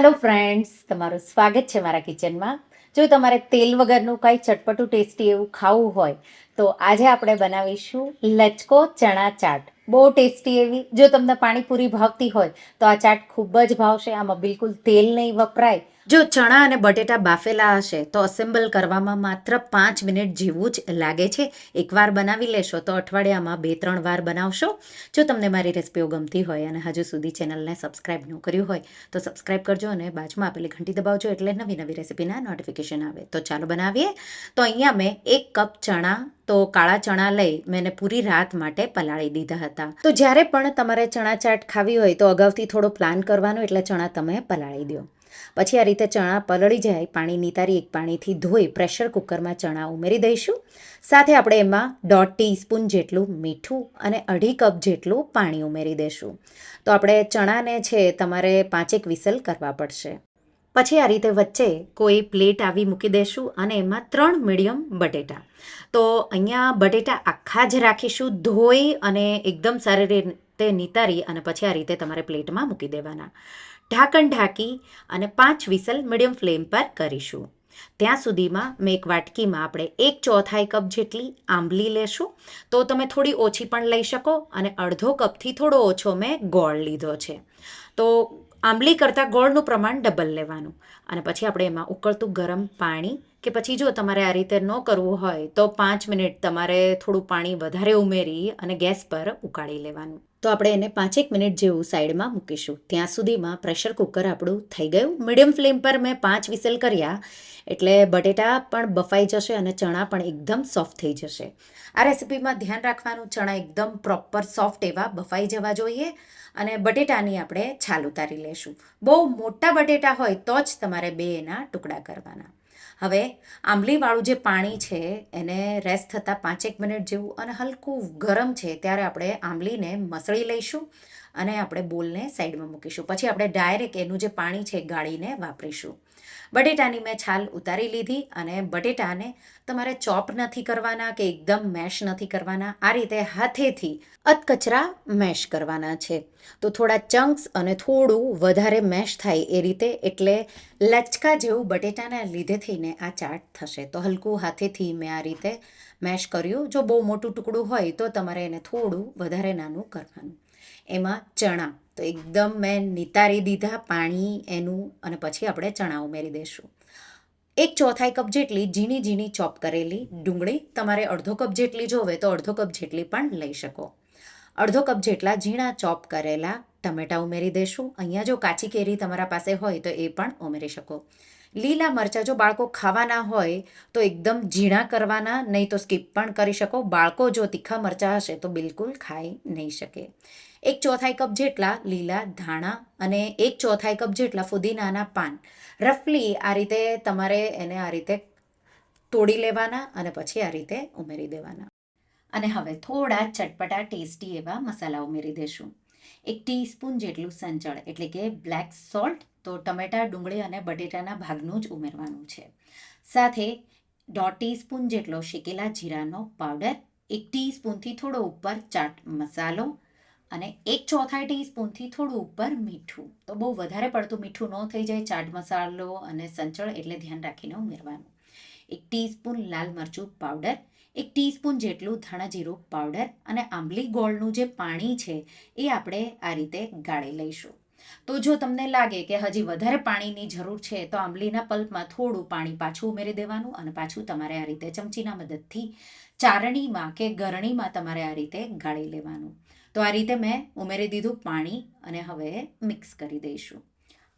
Hello friends તમારું સ્વાગત છે મારા કિચનમાં જો તમારે તેલ વગરનું કાંઈ ચટપટું ટેસ્ટી એવું ખાવું હોય, તો આજે આપણે બનાવીશું લચકો ચણા ચાટ. બહુ ટેસ્ટી એવી. જો તમને પાણીપુરી ભાવતી હોય, તો આ ચાટ ખૂબ જ ભાવશે. આમાં બિલકુલ તેલ નહીં વપરાય. જો ચણા અને બટેટા બાફેલા હશે, તો અસેમ્બલ કરવામાં માત્ર પાંચ મિનિટ જેવું જ લાગે છે. એકવાર બનાવી લેશો તો અઠવાડિયામાં બે, ત્રણ વાર બનાવશો. જો તમને મારી રેસિપીઓ ગમતી હોય અને હજુ સુધી ચેનલને સબસ્ક્રાઈબ ન કર્યું હોય, તો સબસ્ક્રાઈબ કરજો અને બાજુમાં આપેલી ઘંટી દબાવજો એટલે નવી નવી રેસિપીના નોટિફિકેશન આવે. તો ચાલો બનાવીએ. તો અહીંયા મેં એક કપ ચણા, તો કાળા ચણા લઈ મેં પૂરી રાત માટે પલાળી દીધા હતા. તો જ્યારે પણ તમારે ચણા ચાટ ખાવી હોય તો અગાઉથી થોડો પ્લાન કરવાનો એટલે ચણા તમે પલાળી દો. પછી આ રીતે ચણા પલળી જાય, પાણી નિતારી એક પાણીથી ધોઈ પ્રેશર કુકરમાં ચણા ઉમેરી દઈશું. સાથે આપણે એમાં દોઢ ટીસ્પૂન જેટલું મીઠું અને અઢી કપ જેટલું પાણી ઉમેરી દઈશું. તો આપણે ચણાને છે તમારે પાંચેક વિસલ કરવા પડશે. પછી આ રીતે વચ્ચે કોઈ પ્લેટ આવી મૂકી દઈશું અને એમાં ત્રણ મીડિયમ બટેટા. તો અહીંયા બટેટા આખા જ રાખીશું, ધોઈ અને એકદમ સારી રીતે નિતારી અને પછી આ રીતે તમારે પ્લેટમાં મૂકી દેવાના. ઢાંકણ ઢાંકી અને પાંચ વિસલ મીડિયમ ફ્લેમ પર કરીશું. ત્યાં સુધીમાં મેં એક વાટકીમાં આપણે એક ચોથાઈ કપ જેટલી આંબલી લેશું. તો તમે થોડી ઓછી પણ લઈ શકો અને અડધો કપથી થોડો ઓછો મેં ગોળ લીધો છે. તો આંબલી કરતાં ગોળનું પ્રમાણ ડબલ લેવાનું. અને પછી આપણે એમાં ઉકળતું ગરમ પાણી કે પછી જો તમારે આ રીતે ન કરવું હોય, તો પાંચ મિનિટ તમારે થોડું પાણી વધારે ઉમેરી અને ગેસ પર ઉકાળી લેવાનું. તો આપણે એને પાંચેક મિનિટ જેવું સાઈડમાં મૂકીશું. ત્યાં સુધીમાં પ્રેશર કુકર આપણું થઈ ગયું. મીડિયમ ફ્લેમ પર મેં પાંચ વિસલ કર્યા, એટલે બટેટા પણ બફાઈ જશે અને ચણા પણ એકદમ સોફ્ટ થઈ જશે. આ રેસિપીમાં ધ્યાન રાખવાનું, ચણા એકદમ પ્રોપર સોફ્ટ એવા બફાઈ જવા જોઈએ અને બટેટાની આપણે છાલ ઉતારી લેશું. બહુ મોટા બટેટા હોય તો જ તમારે બે એના ટુકડા કરવાના. હવે આંબલીવાળું જે પાણી છે એને રેસ્ટ થતાં પાંચેક મિનિટ જેવું અને હલકું ગરમ છે, ત્યારે આપણે આંબલીને મસળી લઈશું. અને આપણે બોલને સાઈડમાં મૂકીશું. પછી આપણે ડાયરેક્ટ એનું જે પાણી છે ગાળીને વાપરીશું. બટેટાની મેં છાલ ઉતારી લીધી અને બટેટાને તમારે ચોપ નથી કરવાના કે એકદમ મેશ નથી કરવાના. આ રીતે હાથેથી અતકચરા મેશ કરવાના છે. તો થોડા ચંક્સ અને થોડું વધારે મેશ થાય એ રીતે એટલે લચકા જેવું બટેટાના લીધે થઈને આ ચાટ થશે. તો હલકું હાથેથી મેં આ રીતે મેશ કર્યું. જો બહુ મોટું ટુકડું હોય તો તમારે એને થોડું વધારે નાનું કરવાનું. એમાં ચણા. તો એકદમ મેં નિતારી દીધા પાણી, એનું અને પછી આપણે ચણા ઉમેરી દઈશું. એક ચોથાઈ કપ જેટલી ઝીણી ઝીણી ચોપ કરેલી ડુંગળી. તમારે અડધો કપ જેટલી જોવે તો અડધો કપ જેટલી પણ લઈ શકો. અડધો કપ જેટલા ઝીણા ચોપ કરેલા ટમેટાં ઉમેરી દઈશું. અહીંયા જો કાચી કેરી તમારા પાસે હોય તો એ પણ ઉમેરી શકો. લીલા મરચાં જો બાળકો ખાવાના હોય, તો એકદમ ઝીણા કરવાના, નહીં તો સ્કીપ પણ કરી શકો. બાળકો જો તીખા મરચાં હશે, તો બિલકુલ ખાઈ નહીં શકે. એક ચોથાઈ કપ જેટલા લીલા ધાણા અને એક ચોથાઈ કપ જેટલા ફુદીનાના પાન. રફલી આ રીતે તમારે એને આ રીતે તોડી લેવાના અને પછી આ રીતે ઉમેરી દેવાના. અને હવે થોડા ચટપટા ટેસ્ટી એવા મસાલા ઉમેરી દેશું. એક ટીસ્પૂન જેટલું સંચળ, એટલે કે બ્લેક સોલ્ટ તો ટમેટા, ડુંગળી અને બટેટાના ભાગનું જ ઉમેરવાનું છે. સાથે દોઢ ટીસ્પૂન જેટલો શેકેલા જીરાનો પાવડર એક ટીસ્પૂનથી થોડો ઉપર ચાટ મસાલો અને એક ચોથાઈ ટીસ્પૂનથી થોડું ઉપર મીઠું. તો બહુ વધારે પડતું મીઠું ન થઈ જાય ચાટ મસાલો અને સંચળ, એટલે ધ્યાન રાખીને ઉમેરવાનું. એક ટીસ્પૂન લાલ મરચું પાવડર એક ટીસ્પૂન જેટલું ધાણા જીરું પાવડર અને આંબલી ગોળનું જે પાણી છે એ આપણે આ રીતે ગાળી લઈશું. તો જો તમને લાગે કે હજી વધારે પાણીની જરૂર છે, તો આંબલીના પલ્પમાં થોડું પાણી પાછું ઉમેરી દેવાનું અને પાછું તમારે આ રીતે ચમચીના મદદથી ચારણીમાં કે ગરણીમાં તમારે આ રીતે ગાળી લેવાનું. તો આ રીતે મેં ઉમેરી દીધું પાણી અને હવે મિક્સ કરી દઈશું.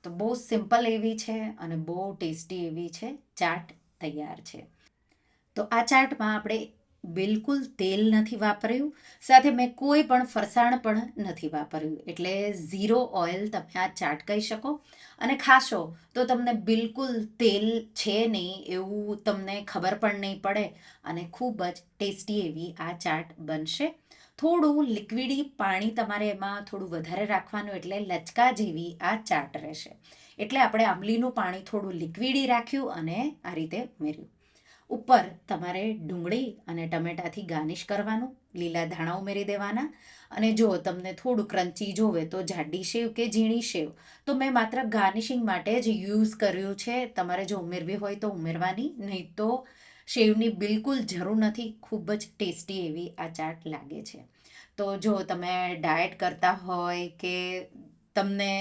તો બહુ સિમ્પલ એવી છે અને બહુ ટેસ્ટી એવી છે. ચાટ તૈયાર છે. તો આ ચાટમાં આપણે બિલકુલ તેલ નથી વાપર્યું, સાથે મેં કોઈ પણ ફરસાણ પણ નથી વાપર્યું. એટલે ઝીરો ઓઇલ તમે આ ચાટ કહી શકો. અને ખાશો તો તમને બિલકુલ તેલ છે નહીં એવું તમને ખબર પણ નહીં પડે અને ખૂબ જ ટેસ્ટી એવી આ ચાટ બનશે. થોડું લિક્વિડી પાણી તમારે એમાં થોડું વધારે રાખવાનું એટલે લચકા જેવી આ ચાટ રહેશે. એટલે આપણે આંબલીનું પાણી થોડું લિક્વિડી રાખ્યું અને આ રીતે ઉમેર્યું. ઉપર તમારે ડુંગળી અને ટમેટાથી ગાર્નિશ કરવાનું, લીલા ધાણા ઉમેરી દેવાના અને જો તમને થોડું ક્રન્ચી જોવે તો જાડી સેવ કે ઝીણી સેવ તો મેં માત્ર ગાર્નિશિંગ માટે જ યુઝ કર્યું છે. તમારે જો ઉમેરવી હોય તો ઉમેરવાની, નહીં તો શેવની બિલકુલ જરૂર નથી. ખૂબ જ ટેસ્ટી એવી આ ચાટ લાગે છે. તો જો તમે ડાયટ કરતા હોય કે તમને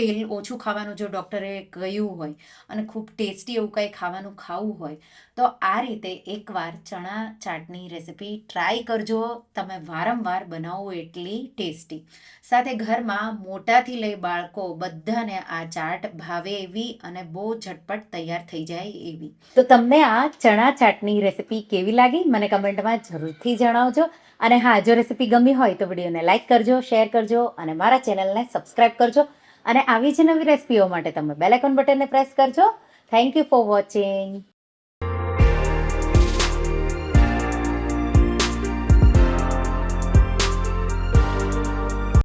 તેલ ઓછું ખાવાનું જો ડૉક્ટરે કહ્યું હોય અને ખૂબ ટેસ્ટી એવું કંઈ ખાવાનું ખાવું હોય, તો આ રીતે એકવાર ચણા ચાટની રેસિપી ટ્રાય કરજો. તમે વારંવાર બનાવો એટલી ટેસ્ટી. સાથે ઘરમાં મોટાથી લઈ બાળકો બધાને આ ચાટ ભાવે એવી અને બહુ ઝટપટ તૈયાર થઈ જાય એવી. તો તમને આ ચણા ચાટની રેસિપી કેવી લાગી? મને કમેન્ટમાં જરૂરથી જણાવજો. અને હા, જો રેસિપી ગમી હોય તો વિડીયોને લાઇક કરજો, શેર કરજો અને મારા ચેનલને સબસ્ક્રાઈબ કરજો. અને આવી જ નવી રેસીપીઓ માટે તમે બેલેકોન બટનને પ્રેસ કરજો. Thank you for watching